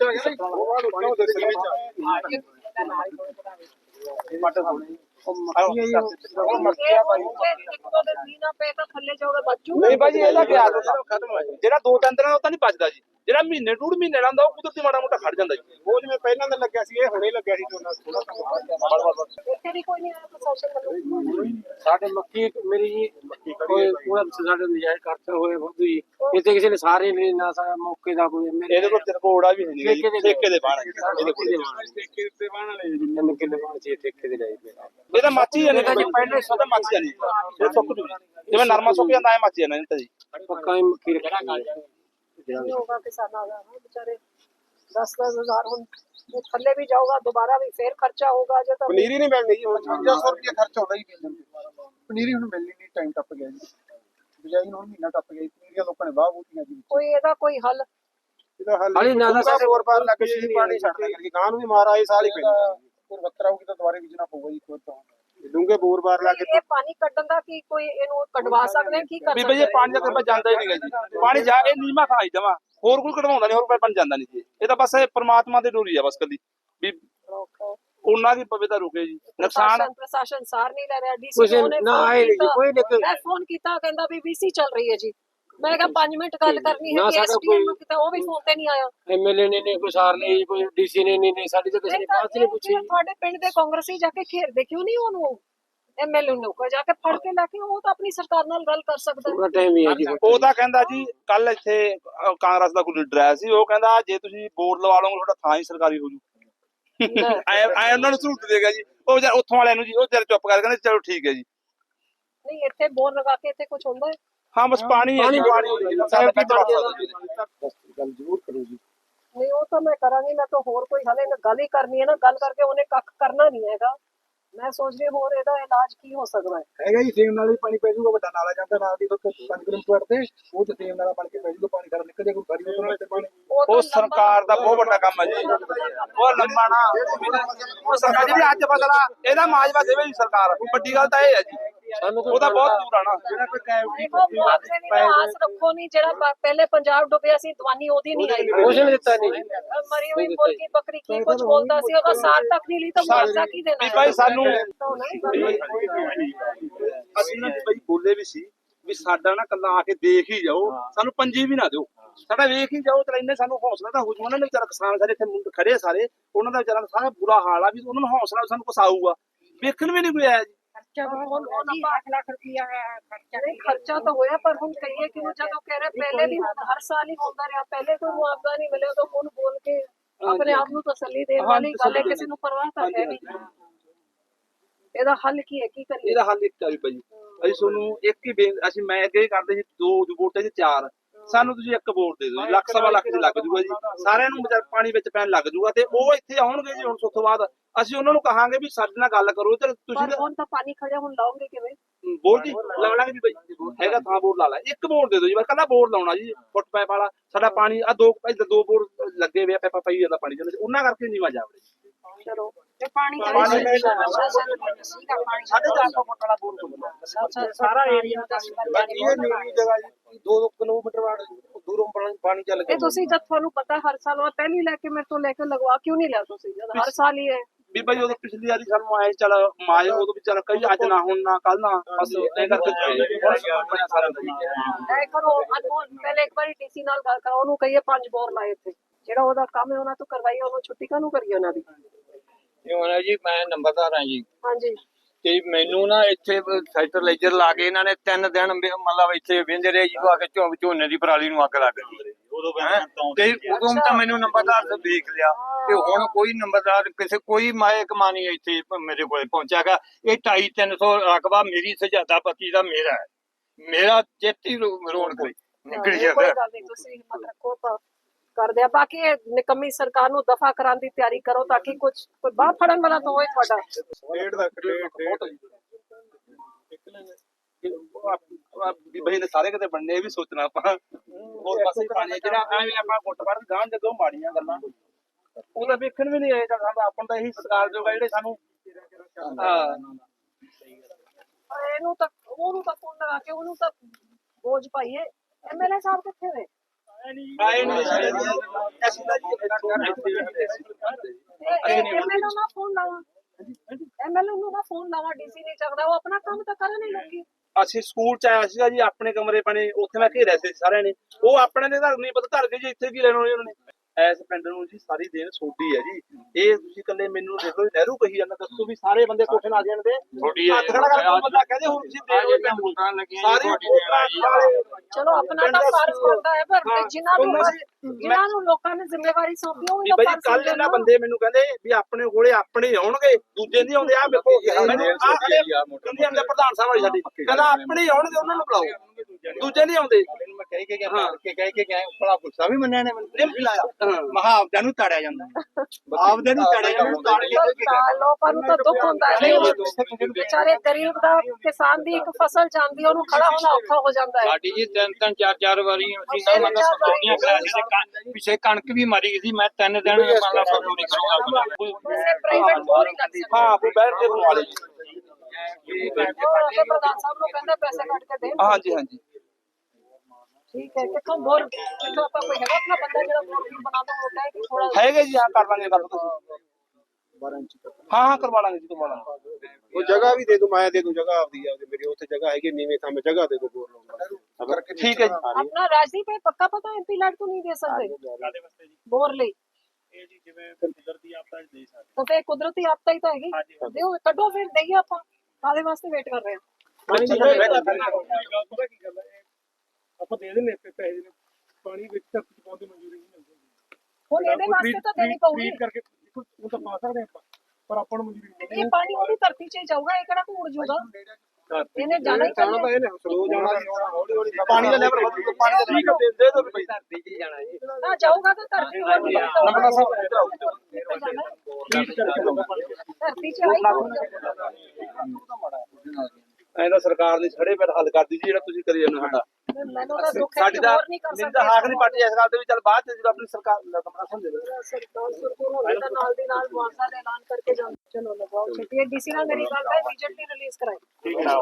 ਉੱਚਾ ਹੈ ਨਾ ਉਹ ਬਾਅਦ ਉੱਚਾ ਉਹਦੇ ਸਿਰ ਵਿੱਚ ਨਹੀਂ ਭਾਜੀ ਇਹਦਾ ਕੀ ਹਾਲ ਖਤਮ ਹੋ ਜਿਹੜਾ ਦੋ ਤਿੰਨ ਦਿਨਾਂ ਦਾ ਉਹ ਤਾਂ ਨਹੀਂ ਬਚਦਾ ਜੀ। ਜਿਹੜਾ ਮਹੀਨੇ ਡੂਢ ਮਹੀਨੇ ਦਾ ਹੁੰਦਾ ਉਹ ਕੁਦਰਤੀ ਮਾੜਾ ਮੋਟਾ ਖੜ ਜਾਂਦਾ ਜੀ। ਉਹ ਜਿਵੇਂ ਪਹਿਲਾਂ ਦਾ ਲੱਗਿਆ ਸੀ ਇਹ ਹੁਣੇ ਲੱਗਿਆ ਸੀ ਥੋੜਾ ਸਾਡੇ ਮੱਕੀ ਮੇਰੀ ਜੀ ਕੋਈ ਪੂਰਾ ਸਾਡੇ ਨਜਾਇਜ਼ ਖਰਚਾ ਹੋਏ ਵਾਧੂ ਜੀ। ਇੱਥੇ ਕਿਸੇ ਨੇ ਸਾਰੇ ਨੇ ਨਾ ਸਾ ਮੌਕੇ ਦਾ ਕੋਈ ਮੇਰੇ ਇਹਦੇ ਕੋਲ ਤੇਰੇ ਕੋਲ ਵੀ ਨਹੀਂ ਠੇਕੇ ਦੇ ਠੇਕੇ ਦੇ ਬਾਣ ਇਹਦੇ ਕੋਲ ਠੇਕੇ ਤੇ ਬਾਣ ਵਾਲੇ ਜੀ। ਬਾਣ ਠੇਕੇ ਦੇ ਲਈ ਇਹ ਤਾਂ ਮੱਚ ਤਾਂ ਜੀ ਪਹਿਲੇ ਸੋ ਤਾਂ ਮੱਚ ਇਹ ਸੁੱਕ ਜੂ। ਜਿਵੇਂ ਨਰਮਾ ਸੁੱਕ ਜਾਂਦਾ ਐ ਮੱਚ ਜਾਣਾ ਤਾਂ ਜੀ। ਪੱਕਾ ਹੀ ਮੱਖੀ ਰੱਖਣਾ ਹੋਗਾ ਕਿਸਾਨਾਂ ਦਾ ਵਿਚਾਰੇ 10-10000 ਹੁਣ ਥੱਲੇ ਵੀ ਜਾਊਗਾ ਦੁਬਾਰਾ ਵੀ ਫੇਰ ਖਰਚਾ ਹੋਗਾ ਜੇ ਤਾਂ। ਪਨੀਰੀ ਨਹੀਂ ਮਿਲਣੀ ਜੀ ਹੁਣ ਖਰਚ ਹੋਣਾ ਹੀ ਬੀਜਣ ਕੋਈ ਹੱਲ? ਹੀ ਪੈਂਦਾ। ਫਿਰ ਵੱਤਰ ਆਊਗੀ ਤਾਂ ਦੁਬਾਰੇ ਬੀਜਣਾ ਪਊਗਾ ਜੀ ਖੁਦ ਤੋਂ ਡੂੰਗੇ ਬੋਰ ਬਾਰ ਲਾ ਕੇ ਇਹ ਪਾਣੀ ਕੱਢਣ ਦਾ ਕੀ ਕੋਈ ਇਹਨੂੰ ਕਢਵਾ ਸਕਦੇ ਹਾਂ? ਕੀ ਕਰ ਵੀ ਸਕਦੇ ਬਈ ਇਹ ਪਾਣੀ ਦਾ ਕਿਰਪਾ ਜਾਂਦਾ ਹੀ ਨਹੀਂਗਾ ਜੀ। ਪਾਣੀ ਜਾ ਇਹ ਨੀਮਾ ਖਾਈ ਜਮਾ ਹੋਰ ਕੋਈ ਕਢਵਾਉਂਦਾ ਨਹੀਂ ਹੋਰ ਕੋਈ ਬਣ ਜਾਂਦਾ ਨਹੀਂ ਜੀ। ਇਹ ਤਾਂ ਬਸ ਇਹ ਪ੍ਰਮਾਤਮਾ ਦੀ ਡੋਰੀ ਆ ਬਸ ਕਦੀ ਵੀ ਉਹਨਾਂ ਦੀ ਪਵੇ ਤਾਂ ਰੁਕੇ ਜੀ। ਨੁਕਸਾਨ ਪ੍ਰਸ਼ਾਸਨ ਪ੍ਰਸ਼ਾਸਨ ਸਾਰ ਨਹੀਂ ਲੈ ਰਿਹਾ ਕੁਛ ਡੀਸੀ ਨੇ ਨਾ phone ਆਏ ਨਹੀਂ ਜੀ। ਕੋਈ ਨਹੀਂ ਮੈਂ ਫੋਨ ਕੀਤਾ ਕਹਿੰਦਾ ਵੀ ਵੀਸੀ ਚੱਲ ਰਹੀ ਹੈ ਜੀ। ਮੈਂ ਕਿਹਾ 5 ਮਿੰਟ ਗੱਲ ਕਰਨੀ ਹੈ। ਨਾ ਸਾਡਾ ਐਸਡੀਐਮ ਨੂੰ ਕੋਈ- ਕੀਤਾ ਉਹ ਵੀ ਫੋਨ ਤੇ ਨਹੀਂ ਆਇਆ। ਐਮਐਲਏ ਨੇ ਨਹੀਂ ਕੋਈ ਸਾਰ ਨਹੀਂ ਕੋਈ ਡੀਸੀ ਨੇ ਨਹੀਂ ਨਹੀਂ ਸਾਡੀ ਤਾਂ ਕਿਸੇ ਨੇ ਬਾਤ ਨਹੀਂ ਪੁੱਛੀ। ਤੁਹਾਡੇ ਪਿੰਡ ਦੇ ਕਾਂਗਰਸੀ ਜਾ ਕੇ ਘੇਰਦੇ ਕਿਉਂ ਨਹੀਂ ਉਹਨੂੰ? ਐਮਐਲਏ ਨੂੰ ਕੋ ਜਾ ਕੇ ਫੜ ਕੇ ਲੈ ਕੇ ਉਹ ਤਾਂ ਆਪਣੀ ਸਰਕਾਰ ਨਾਲ ਗੱਲ ਕਰ ਸਕਦਾ। ਹੈ ਪੂਰਾ ਟਾਈਮ ਹੀ ਹੈ ਜੀ ਉਹ ਤਾਂ ਕਹਿੰਦਾ ਜੀ ਕੱਲ ਇੱਥੇ ਅਹ, ਕਾਂਗਰਸ ਦਾ ਕੋਈ ਲੀਡਰ ਆਇਆ ਸੀ ਉਹ ਕਹਿੰਦਾ ਜੇ ਤੁਸੀਂ ਬੋਰਡ ਲਵਾ ਲਓਗੇ ਤੁਹਾਡਾ ਥਾਂ ਹੀ ਸਰਕਾਰੀ ਹੋ ਜੂ। ਐ ਐ ਉਹਨਾਂ ਨੂੰ ਸਹੂਲਤ ਦੇਗਾ ਜੀ। ਉਹ ਵਿਚਾਰੇ ਉੱਥੋਂ ਵਾਲਿਆਂ ਨੂੰ ਜੀ ਉਹ ਜਰ ਚੁੱਪ ਕਰ ਕਹਿੰਦੇ ਚਲੋ ਠੀਕ ਹੈ ਜੀ। ਨਹੀਂ ਇੱਥੇ ਬੋਰ ਲਗਾ ਕੇ ਇੱਥੇ ਕੁਝ ਹੁੰਦਾ ਹੈ? ਹਾਂ ਬਸ ਪਾਣੀ ਹੈ ਜੀ, ਪਾਣੀ ਵੜ ਸਕਦਾ ਜੀ ਗੱਲ ਜ਼ਰੂਰ ਕਰੋ ਜੀ। ਨਹੀਂ ਉਹ ਤਾਂ ਮੈਂ ਕਰਾਂਗੀ ਮੈਂ ਤਾਂ ਹੋਰ ਕੋਈ ਹਲੇ ਗੱਲ ਹੀ ਕਰਨੀ ਹੈ ਨਾ ਗੱਲ ਕਰਕੇ ਉਹਨੇ ਕੱਖ ਕਰਨਾ ਨਹੀਂ ਹੈਗਾ। ਮੈਂ ਸੋਚ ਰਹੀ ਹੋਰ ਇਹਦਾ ਇਲਾਜ ਕੀ ਹੋ ਸਕਦਾ ਹੈ। ਹੈਗਾ ਜੀ ਸੇਮ ਨਾਲ ਵੀ ਪਾਣੀ ਪੈ ਜਾਊਗਾ ਵੱਡਾ ਨਾਲਾ ਜਾਂਦਾ ਨਾਲ ਦੀ ਉੱਥੇ 5 ਕਿਲੋਮੀਟਰ ਤੇ ਉਹ ਤੇ ਸੇਮ ਨਾਲਾ ਬਣ ਕੇ ਪੈ ਜਾਊਗਾ ਪਾਣੀ ਖੜਾ ਨਿਕਲ ਜਾਊਗਾ ਗਾੜੀ ਉਧਰੋਂ ਤੇ ਪਾਣੀ। ਤਾਂ ਉਹ ਸਰਕਾਰ ਦਾ ਬਹੁਤ ਵੱਡਾ ਕੰਮ ਹੈ ਜੀ। ਉਹ ਲੰਬਾਣਾ ਉਹ ਸਰਕਾਰ ਜਿਹੜੀ ਅੱਜ ਫਸਲਾ ਇਹਦਾ ਮਾਜਵਾ ਦੇਵੇ ਜੀ ਸਰਕਾਰ। ਵੱਡੀ ਗੱਲ ਤਾਂ ਇਹ ਹੈ ਜੀ। ਕੋਈ ਉਹਦਾ ਬਹੁਤ ਦੂਰ ਆਣਾ ਜਿਹੜਾ ਕੋਈ ਕੈਵਟੀ ਆਸ ਰੱਖੋ ਨਹੀਂ ਜਿਹੜਾ ਪਹਿਲੇ ਪੰਜਾਬ ਡੁੱਬਿਆ ਸੀ ਦਵਾਨੀ ਉਹਦੀ ਨਹੀਂ ਆਈ। ਕੁਛ ਨਹੀਂ ਦਿੱਤਾ ਨਹੀਂ ਮਰੀ ਹੋਈ ਮੁਰਗੀ ਬੱਕਰੀ ਕੀ ਕੁਝ ਬੋਲਦਾ ਸੀ ਉਹਦਾ ਸਾਲ ਤੱਕ ਨਹੀਂ ਲਈ ਤਾਂ ਮੁਆਵਜ਼ਾ ਕੀ ਦੇਣਾ ਵੀ ਭਾਈ ਸਾਨੂੰ। ਅਸੀਂ ਨਾ ਬਈ ਬੋਲੇ ਵੀ ਸੀ ਵੀ ਸਾਡਾ ਨਾ ਕੱਲਾ ਆ ਕੇ ਦੇਖ ਹੀ ਜਾਓ ਸਾਨੂੰ ਪੰਜੀ ਵੀ ਨਾ ਦਿਓ। ਸਾਡਾ ਵੇਖ ਹੀ ਜਾਓ ਤੇ ਇੰਨੇ ਸਾਨੂੰ ਹੌਸਲਾ ਤਾਂ ਹੋ ਜੂ। ਉਹਨਾਂ ਨੇ ਵਿਚਾਰਾ ਕਿਸਾਨ ਸਾਰੇ ਇੱਥੇ ਮੁੰਡੇ ਖੜੇ ਸਾਰੇ। ਉਹਨਾਂ ਦਾ ਵਿਚਾਰਾ ਸਾਰਾ ਬੁਰਾ ਹਾਲ ਆ ਵੀ ਉਹਨਾਂ ਨੂੰ ਹੌਸਲਾ ਸਾਨੂੰ ਕੁਛ ਆਊਗਾ। ਵੇਖਣ ਵੀ ਨਹੀਂ ਕੋਈ ਆਇਆ ਜੀ। ਹੁਣ ਹੁਣ ਆਪਾਂ 8 ਲੱਖ ਰੁਪਇਆ ਖਰਚਾ ਨਹੀਂ ਖਰਚਾ ਤਾਂ ਹੋਇਆ ਪਰ ਹੁਣ ਕਹੀਏ ਕਿ ਉਹ ਜਦੋਂ ਕਹਿ ਰਹੇ ਪਹਿਲੇ ਵੀ ਹਰ ਸਾਲ ਹੀ ਹੁੰਦਾ ਰਿਹਾ ਪਹਿਲੇ ਕੋਈ ਮੁਆਵਜ਼ਾ ਨਹੀਂ ਮਿਲਿਆ ਤਾਂ ਹੁਣ ਬੋਲ ਕੇ ਆਪਣੇ ਆਪ ਨੂੰ ਤਸੱਲੀ ਦੇਣ ਵਾਲੀ ਗੱਲ ਹੈ ਕਿਸੇ ਨੂੰ ਪਰਵਾਹ ਤਾਂ ਹੈ ਨਹੀਂ। ਇਹਦਾ ਹੱਲ ਕੀ ਹੈ ਕੀ ਕਰੀਏ? ਇਹਦਾ ਹੱਲ ਇੱਕ ਆ ਵੀ ਭਾਈ ਅਸੀਂ ਤੁਹਾਨੂੰ ਇੱਕ ਹੀ ਬੇਨ- ਅਸੀਂ ਮੈਂ ਅੱਗੇ ਕਰਦੇ ਸੀ ਦੋ ਵੋਟਾਂ 'ਚ ਚਾਰ। ਸਾਨੂੰ ਤੁਸੀਂ ਇੱਕ ਵੋਟ ਦੇ ਦਿਓ ਜੀ, ਲੱਖ ਸਵਾ ਲੱਖ 'ਚ ਲੱਗ ਜੂਗਾ ਜੀ। ਸਾਰਿਆਂ ਨੂੰ ਵਿਚਾਰ ਪਾਣੀ ਵਿੱਚ ਪੈਣ ਲੱਗ ਜੂਗਾ ਤੇ ਉਹ ਇੱਥੇ ਆਉਣਗੇ ਜੀ ਹੁਣ ਉਸ ਤੋਂ ਬਾਅਦ ਅਸੀਂ ਉਹਨਾਂ ਨੂੰ ਕਹਾਂਗੇ ਵੀ ਸਾਡੇ ਨਾਲ ਗੱਲ ਕਰੋ ਤੇ ਤੁਸੀਂ ਹੁਣ ਤਾਂ ਪਾਣੀ ਖੜਿਆ ਹੁਣ ਲਾਉਂਗੇ ਕਿਵੇਂ? ਬੋਲ ਜੀ ਲਾ ਲਾਂਗੇ ਜੀ ਬਾਈ। ਹੈਗਾ ਥਾਂ ਬੋਰ ਲਾ ਲਾ। ਇੱਕ ਬੋਰ ਦੇ ਦਿਓ ਜੀ ਬਸ ਕੱਲਾ ਬੋਰ ਲਾਉਣਾ ਜੀ ਫੁੱਟ ਪਾਈਪ ਵਾਲਾ। ਸਾਡਾ ਪਾਣੀ ਆ ਦੋ ਇੱਧਰ ਦੋ ਬੋਰ ਲੱਗੇ ਹੋਏ ਆ ਪੈਪਾ ਪਈ ਜਾਂਦਾ ਪਾਣੀ ਦੇ ਉਹਨਾਂ ਕਰਕੇ ਨੀਵਾ ਜਾਵੜੇ ਚਲੋ ਤੇ ਪਾਣੀ ਪਾਣੀ ਸਾਡੇ ਸਾਢੇ ਚਾਰ ਸੌ ਫੁੱਟ ਵਾਲਾ ਬੋਰ ਹੁੰਦਾ ਸਾਰਾ ਏਰੀਆ ਦਾ ਬਾਕੀ ਇਹ ਨੀਵੀਂ ਜਗ੍ਹਾ ਜੀ 2 ਕਿਲੋਮੀਟਰ ਬਾਅਦ ਦੂਰੋਂ ਪਾਣੀ- ਪਾਣੀ ਚੱਲ ਇਹ ਤੁਸੀਂ ਜਦ ਤੁਹਾਨੂੰ ਪਤਾ ਹਰ ਸਾਲ ਉਹ ਪਹਿਲੀ ਲੈ ਕੇ ਮੇਰੇ ਤੋਂ ਲੈ ਕੇ ਲਗਵਾ ਕਿਉਂ ਨਹੀਂ ਲਿਆ ਤੁਸੀਂ ਹਰ ਸਾਲ ਹੀ ਹੈ ਵੀ ਭਾਈ ਉਦੋਂ ਪਿਛਲੀ ਵਾਰੀ ਸਾਨੂੰ ਆਏ ਚੱਲ ਮਾਏ ਉਦੋਂ ਵੀ ਚੱਲ ਕਈ ਅੱਜ ਨਾ ਹੁਣ ਨਾ ਕੱਲ ਨਾ ਬਸ ਇਹ ਕਰਕੇ ਸਾਰਾ ਦਾ ਕਰੋ ਪਹਿਲੇ ਇੱਕ ਵਾਰੀ ਡੀਸੀ ਨਾਲ ਗੱਲ ਕਰੋ ਉਹਨੂੰ ਕਹੀਏ ਪੰਜ ਬੋਰ ਲਾਏ ਇੱਥੇ ਜਿਹੜਾ ਉਹਦਾ ਕੰਮ ਹੈ ਉਹਨਾਂ ਤੋਂ ਕਰਵਾਈਏ ਉਹਨੂੰ ਛੁੱਟੀ ਕਾਹਨੂੰ ਕਰੀਏ ਉਹਨਾਂ ਦੀ? ਇਹ ਹੋਣਾ ਜੀ ਮੈਂ ਨੰਬਰਦਾਰ ਹਾਂ ਜੀ। ਹਾਂਜੀ। ਤੇ ਮੈਨੂੰ ਨਾ ਇੱਥੇ ਸੈਕਟਰ ਲੈਜਰ ਲਾ ਕੇ ਇਹਨਾਂ ਨੇ ਤਿੰਨ ਦਿਨ ਵੀ ਮਤਲਬ ਇੱਥੇ ਵਿੰਦੇ ਰਹੇ ਜਦੋਂ ਆ ਕੇ ਝੋ- ਝੋਨੇ ਦੀ ਪਰਾਲੀ ਨੂੰ ਅੱਗ ਲੱਗ ਗਈ? ਤੇ ਉਦੋਂ ਤਾਂ ਮੈਨੂੰ ਨੰਬਰਦਾਰ ਤੋਂ ਦੇਖ ਲਿਆ। ਤੇ ਹੁਣ ਕੋਈ ਨੰਬਰਦਾਰ ਕਿਸੇ ਕੋਈ ਮਾਇਕ ਕਮਾਨੀ ਇੱਥੇ ਮੇਰੇ ਕੋਲੇ ਪਹੁੰਚਾਗਾ ਇਹ 2.5 300 ਰਕਬਾ ਮੇਰੀ ਸਜਾਦਾ ਪਤੀ ਦਾ ਮੇਰਾ ਹੈ। ਮੇਰਾ ਚੇਤੀ ਰੋਣ ਕੋਈ ਨਿਕਲ ਕੋਈ ਜਾਂਦਾ ਗੱਲ ਨਹੀਂ ਤੁਸੀਂ ਹਿੰਮਤ ਰੱਖੋ ਤਾਂ ਕਰਦੇ ਆ। ਬਾਕੀ ਇਹ ਨਿਕੰਮੀ ਸਰਕਾਰ ਨੂੰ ਦਫਾ ਕਰਾਉਣ ਦੀ ਤਿਆਰੀ ਕਰੋ ਤਾਂ ਕਿ ਕੁਝ ਕੋਈ ਬਾਹ ਫੜਨ ਵਾਲਾ ਤਾਂ ਹੋਏ ਤੁਹਾਡਾ। ਡੇਢ ਦਾ ਡੇਢ ਬਹੁਤ ਹੈ ਜੀ ਵੀ ਨੇ ਸਾਰੇ ਕਿਤੇ ਬਣਨੇ ਇਹ ਵੀ ਸੋਚਣਾ ਆਪਾਂ। ਹੋਰ ਪਾਸੇ ਪਾਣੀ ਜਿਹੜਾ ਐਵੇਂ ਆਪਾਂ ਗੁੱਟ ਵੜ ਗਾਂ ਜਦੋਂ ਮਾੜੀਆਂ ਗੱਲਾਂ। ਉਹ ਤਾਂ ਵੇਖਣ ਵੀ ਨਹੀਂ ਆਏ ਤਾਂ ਸਾਡਾ ਆਪਾਂ ਤਾਂ ਇਹੀ ਸਰਕਾਰ ਜੋਗਾ ਜਿਹੜੇ ਸਾਨੂੰ ਹਾਂ। ਪਰ ਇਹਨੂੰ ਤਾਂ ਉਹਨੂੰ ਤਾਂ ਫੋਨ ਲਗਾ ਕੇ ਉਹਨੂੰ ਤਾਂ ਬੋਝ ਪਾਈਏ। ਐਮਐਲਏ ਸਾਹਿਬ ਕਿੱਥੇ ਨੇ? ਅਸੀਂ ਤਾਂ ਜੀ। ਐਮਐਲਏ ਨੂੰ ਫੋਨ ਲਾਵਾਂ। ਐਮਐਲਏ ਨੂੰ ਨਾ ਫੋਨ ਲਾਵਾਂ ਡੀਸੀ ਨਹੀਂ ਚੱਕਦਾ ਉਹ ਆਪਣਾ ਕੰਮ ਤਾਂ ਕਰਨ ਨਹੀਂ ਲੱਗੀ। ਅਸੀਂ ਸਕੂਲ ਚ ਆਇਆ ਸੀਗਾ ਜੀ ਆਪਣੇ ਕਮਰੇ ਬਣੇ ਉੱਥੇ ਮੈਂ ਘੇਰਿਆ ਸੀ ਸਾਰਿਆਂ ਨੇ। ਉਹ ਆਪਣੇ ਦੇ ਘਰ ਨਹੀਂ ਪਤਾ ਧਰ ਕੇ ਜੀ ਇੱਥੇ ਕੀ ਲੈਣਾ ਉਹਨਾਂ? ਨੇ ਐਸ ਪਿੰਡ ਨੂੰ ਜੀ ਸਾਰੀ ਦੇਣ ਸੋਡੀ ਹੈ ਜੀ। ਇਹ ਤੁਸੀਂ ਇਕੱਲੇ ਮੈਨੂੰ ਦੇਖ ਲਓ ਨਹਿਰੂ ਕਹੀ ਜਾਂਦਾ ਦੱਸੋ ਵੀ ਸਾਰੇ ਬੰਦੇ ਕੋਠੇ ਨਾਲ ਆ ਹੱਥ ਖੜਾ ਕਰਕੇ ਬੰਦਾ ਕਹਦੇ ਹੁਣ ਤੁਸੀਂ ਦੇ ਨੂੰ ਵੋਟਾਂ ਲੱਗੀਆਂ ਸਾਰੇ ਚਲੋ ਆਪਣਾ ਤਾਂ ਫਰਜ਼ ਬਣਦਾ ਹੈ ਪਰ ਹਾਂ, ਜਿਨ੍ਹਾਂ ਨੂੰ ਜਿਨ੍ਹਾਂ ਨੂੰ ਲੋਕਾਂ ਨੇ ਜ਼ਿੰਮੇਵਾਰੀ ਸੌਂਪੀ ਉਹ ਵੀ ਵੀ ਬਈ ਤਾਂ ਕੱਲ ਇਹਨਾਂ ਬੰਦੇ ਮੈਨੂੰ ਕਹਿੰਦੇ ਵੀ ਆਪਣੇ ਕੋਲੇ ਆਪਣੇ ਹੀ ਆਉਣਗੇ ਦੂਜੇ ਨਹੀਂ ਆਉਂਦੇ ਆ ਵੇਖੋ ਕਹਿੰਦੇ ਅੰਦਰ ਪ੍ਰਧਾਨ ਸਾਹਿਬ ਵਾਲੀ ਸਾਡੀ। ਕਹਿੰਦਾ ਆਪਣੇ ਹੀ ਆਉਣਗੇ ਉਹਨਾਂ ਨੂੰ ਬੁਲਾਓ। ਦੂਜੇ ਨਹੀਂ ਆਉਂਦੇ। ਮੈਂ ਕਹਿ ਕੇ ਗਿਆ ਕੇ ਕਹਿ ਕੇ ਗਿਆ ਬੜਾ ਗੁੱਸਾ ਵੀ ਮੰਨਿਆ ਨੇ ਮੈਨੂੰ। ਨਹੀਂ ਲਾਇਆ। ਹਾਂ। ਮਹਾ ਆਪਦਿਆਂ ਨੂੰ ਤਾੜਿਆ ਜਾਂਦਾ ਆਪਦੇ ਨੂੰ ਤਾੜਿਆ ਜਾਂਦਾ ਤਾੜ ਕੇ ਲੋਕਾਂ ਨੂੰ ਤਾਂ ਦੁੱਖ ਹੁੰਦਾ ਹੈ ਵਿਚਾਰੇ ਗਰੀਬ ਦਾ ਕਿਸਾਨ ਦੀ ਇੱਕ ਫਸਲ ਜਾਂਦੀ ਉਹਨੂੰ ਖੜਾ ਹੋਣਾ ਔਖਾ ਹੋ ਜਾਂਦਾ ਹੈ। ਸਾਡੀ ਜੀ ਤਿੰਨ ਤਿੰਨ ਚਾਰ ਚਾਰ ਵਾਰੀ ਅਸੀਂ ਨਾ ਕਰਾ ਪਿੱਛੇ ਕਣਕ ਵੀ ਮਾਰੀ ਗਈ ਸੀ ਮੈਂ ਤਿੰਨ ਦਿਨ ਮਤਲਬ ਫਰਵਰੀ ਕਰੂੰਗਾ ਕਿਸੇ ਪ੍ਰਾਈਵੇਟ ਬੋਰ ਹੀ ਕੋਈ ਬੈਠ ਕੇ ਬਣਵਾ ਲਈ ਉਹ ਅੱਗੇ ਪ੍ਰਧਾਨ ਸਾਹਿਬ ਨੂੰ ਕਹਿੰਦਾ ਪੈਸੇ ਕੱਟ ਕੇ ਦੇ। ਹਾਂਜੀ ਹਾਂਜੀ। ਠੀਕ ਹੈ ਕਿੱਥੋਂ ਬੋਰ ਕਿੱਥੋਂ ਆਪਾਂ ਕੋਈ ਹੈਗਾ ਆਪਣਾ ਬੰਦਾ ਜਿਹੜਾ ਬੋਰ ਵੀ ਬਣਾਉਂਦਾ ਹੁੰਦਾ ਹੈ ਕਿ ਥੋੜਾ ਹੈਗਾ ਜੀ ਹਾਂ ਕਰ ਲਾਂਗੇ ਗੱਲ ਤੁਸੀਂ ਹਾਂ ਹਾਂ ਕਰਵਾ ਲਾਂਗੇ ਜੀ ਕਰਵਾ ਲਾਂਗੇ ਉਹ ਜਗ੍ਹਾ ਵੀ ਦੇ ਦੂੰ ਮੈਂ ਦੇ ਦੂੰ ਜਗ੍ਹਾ ਆਪਦੀ ਆਪਦੀ ਮੇਰੀ ਉੱਥੇ ਜਗ੍ਹਾ ਹੈਗੀ ਨੀਵੇਂ ਥਾਂ ਮੈਂ ਜਗ੍ਹਾ ਦੇ ਦੂੰ ਬੋਰ ਲਾਉਂਗਾ ਠੀਕ ਹੈ ਜੀ ਆਪਣਾ ਰਾਜਦੀਪ ਭਾਈ ਪੱਕਾ ਪਤਾ ਐਮਪੀ ਲੜ ਤੋਂ ਨਹੀਂ ਦੇ ਸਕਦੇ ਬੋਰ ਲਈ ਇਹ ਜੀ ਜਿਵੇਂ ਕੁਦਰਤੀ ਆਪਦਾ ਦੇ ਸਕਦੇ ਤਾਂ ਫੇ ਕੁਦਰਤੀ ਆਪਦਾ ਹੀ ਤਾਂ ਹੈਗੀ ਦਿਓ ਕੱਢੋ ਫਿਰ ਦਈਏ ਆਪਾਂ ਕਾਦੇ ਵਾਸਤੇ ਵੇਟ ਕਰ ਰਹੇ ਹਾਂ ਆਪਾਂ ਦੇ ਦਿੰਨੇ ਪੈਸੇ ਨੇ ਪਾਣੀ ਵਿੱਚ ਤੱਕ ਪਾਉਣ ਦੀ ਮਨਜ਼ੂਰੀ ਨਹੀਂ ਮਿਲਦੀ ਹੁਣ ਇਹਦੇ ਵਾਸਤੇ ਤਾਂ ਦੇਣੀ ਪਊਗੀ। ਕਰਕੇ ਉਹ ਤਾਂ ਪਾ ਸਕਦੇ ਆਪਾਂ ਪਰ ਆਪਾਂ ਨੂੰ ਮਨਜ਼ੂਰੀ ਨਹੀਂ ਇਹ ਪਾਣੀ ਉਹਦੀ ਧਰਤੀ 'ਚ ਹੀ ਜਾਊਗਾ ਇਹ ਕਿਹੜਾ ਘੂੜ ਜੂਗਾ? ਇਹਨੇ ਜਾਣਾ ਹੀ ਜਾਣਾ ਤਾਂ ਇਹਨੇ ਸਲੋ ਜਾਣਾ। ਹੌਲੀ ਹੌਲੀ ਪਾਣੀ ਦਾ ਲੈਵਲ ਵਧੂ ਪਾਣੀ ਦਾ ਠੀਕ ਹੈ ਦੇ ਦੇ ਦੋ ਰੁਪਏ ਨਾ ਜਾਊਗਾ ਤਾਂ ਧਰਤੀ ਹੋਰ ਨਹੀਂ ਨੰਬਰ ਸਾਹਿਬ ਇੱਧਰ ਆਓ। ਧਰਤੀ 'ਚ ਆਈ ਜਾਊਗਾ। ਐਂ ਤਾਂ ਸਰਕਾਰ ਨੇ ਛੜੇ ਪੈਰ ਹੱਲ ਕਰਦੀ ਜੀ ਜਿਹੜਾ ਤੁਸੀਂ ਕਰੀ ਜਾਂਦੇ ਸਾਡਾ। ਮੈਨੂੰ ਤਾਂ ਦੁੱਖ ਹੈ ਕਿ ਹੋਰ ਨਹੀਂ ਕਰ ਨਿੰਦਾ ਹਾਕ ਨਹੀਂ ਸਕਦੇ ਪਾਟੀ ਇਸ ਗੱਲ ਤੇ ਵੀ ਚੱਲ ਬਾਅਦ ਚ ਜਦੋਂ ਆਪਣੀ ਸਰਕਾਰ ਦਾ ਕਮਰਾ ਸਮਝ ਲਓ ਸਰਕਾਰ ਸੁਰਪੁਰ ਹੋਣੇ ਤਾਂ ਨਾਲ ਦੀ ਨਾਲ ਮੁਆਵਜ਼ਾ ਦਾ ਐਲਾਨ ਕਰਕੇ ਜਾਂ ਚਲੋ ਲਗਾਓ ਛੇਤੀ। ਡੀਸੀ ਨਾਲ ਮੇਰੀ ਗੱਲ ਹੈ ਬੀਜੇਪੀ ਰਿਲੀਜ਼ ਕਰਾਈ ਠੀਕ ਨਾ